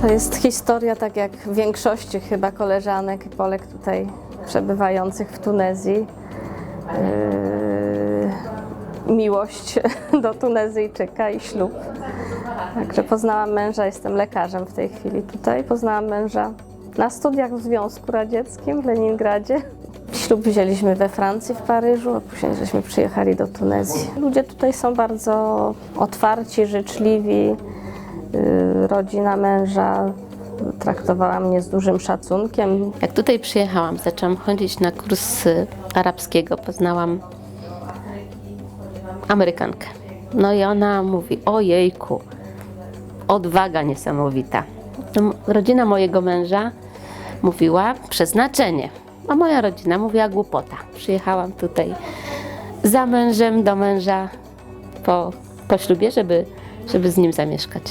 To jest historia, tak jak większości chyba koleżanek i Polek tutaj przebywających w Tunezji. Yy, miłość do Tunezyjczyka i ślub. Także poznałam męża, jestem lekarzem w tej chwili tutaj. Poznałam męża na studiach w Związku Radzieckim w Leningradzie. Ślub wzięliśmy we Francji, w Paryżu, a później żeśmy przyjechali do Tunezji. Ludzie tutaj są bardzo otwarci, życzliwi. Yy, Rodzina męża traktowała mnie z dużym szacunkiem. Jak tutaj przyjechałam, zaczęłam chodzić na kurs y, arabskiego, poznałam Amerykankę. No i ona mówi, ojejku, odwaga niesamowita. M- Rodzina mojego męża mówiła przeznaczenie, a moja rodzina mówiła głupota. Przyjechałam tutaj za mężem do męża po, po ślubie, żeby, żeby z nim zamieszkać.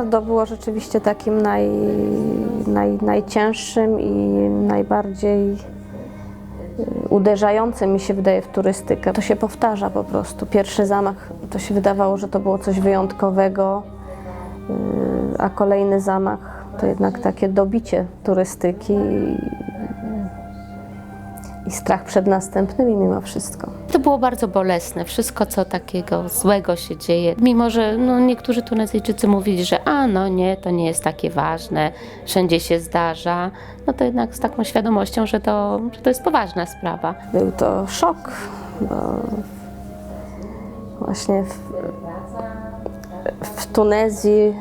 Bardo było rzeczywiście takim naj, naj, najcięższym i najbardziej y, uderzającym mi się wydaje w turystykę. To się powtarza po prostu. Pierwszy zamach to się wydawało, że to było coś wyjątkowego, y, a kolejny zamach to jednak takie dobicie turystyki i, strach przed następnymi mimo wszystko. To było bardzo bolesne, wszystko co takiego złego się dzieje. Mimo, że no, niektórzy Tunezyjczycy mówili, że a no nie, to nie jest takie ważne, wszędzie się zdarza, no to jednak z taką świadomością, że to, że to jest poważna sprawa. Był to szok, bo właśnie w, w Tunezji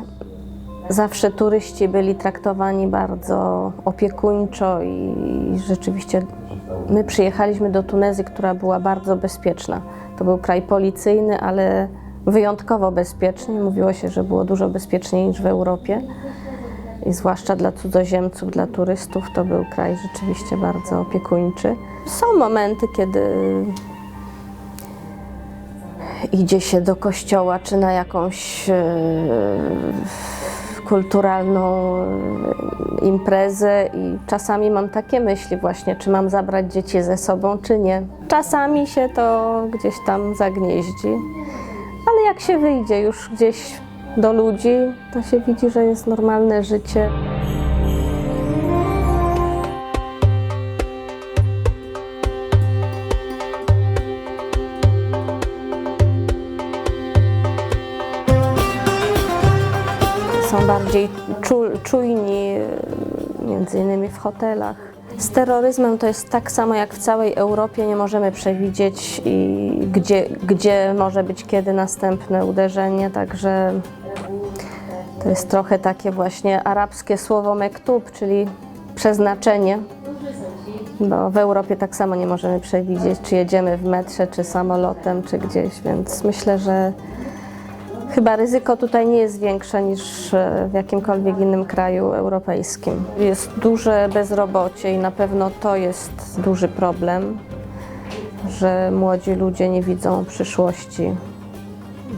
zawsze turyści byli traktowani bardzo opiekuńczo i rzeczywiście my przyjechaliśmy do Tunezji, która była bardzo bezpieczna. To był kraj policyjny, ale wyjątkowo bezpieczny. Mówiło się, że było dużo bezpieczniej niż w Europie. I zwłaszcza dla cudzoziemców, dla turystów, to był kraj rzeczywiście bardzo opiekuńczy. Są momenty, kiedy idzie się do kościoła czy na jakąś e, kulturalną e, imprezę i czasami mam takie myśli właśnie, czy mam zabrać dzieci ze sobą, czy nie. Czasami się to gdzieś tam zagnieździ, ale jak się wyjdzie już gdzieś do ludzi, to się widzi, że jest normalne życie. Bardziej czu, czujni, y, między innymi w hotelach. Z terroryzmem to jest tak samo jak w całej Europie, nie możemy przewidzieć, gdzie, gdzie może być kiedy następne uderzenie, także to jest trochę takie właśnie arabskie słowo mektub, czyli przeznaczenie, bo w Europie tak samo nie możemy przewidzieć, czy jedziemy w metrze, czy samolotem, czy gdzieś, więc myślę, że Chyba ryzyko tutaj nie jest większe niż e, w jakimkolwiek innym kraju europejskim. Jest duże bezrobocie i na pewno to jest duży problem, że młodzi ludzie nie widzą przyszłości.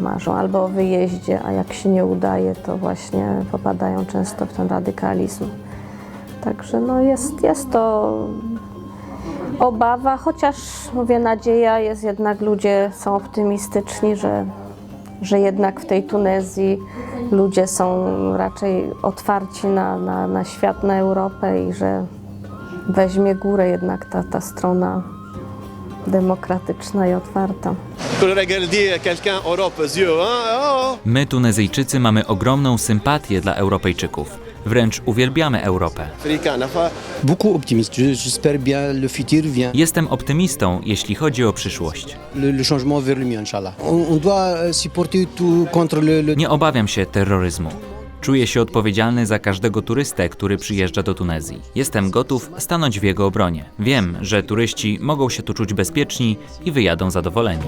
Marzą albo o wyjeździe, a jak się nie udaje, to właśnie popadają często w ten radykalizm. Także no jest, jest to obawa, chociaż mówię, nadzieja jest jednak, ludzie są optymistyczni, że że jednak w tej Tunezji ludzie są raczej otwarci na, na, na świat, na Europę i że weźmie górę jednak ta, ta strona demokratyczna i otwarta. Oh, My, Tunezyjczycy, mamy ogromną sympatię dla Europejczyków. Wręcz uwielbiamy Europę. Jestem optymistą, jeśli chodzi o przyszłość. Nie obawiam się terroryzmu. Czuję się odpowiedzialny za każdego turystę, który przyjeżdża do Tunezji. Jestem gotów stanąć w jego obronie. Wiem, że turyści mogą się tu czuć bezpieczni i wyjadą zadowoleni.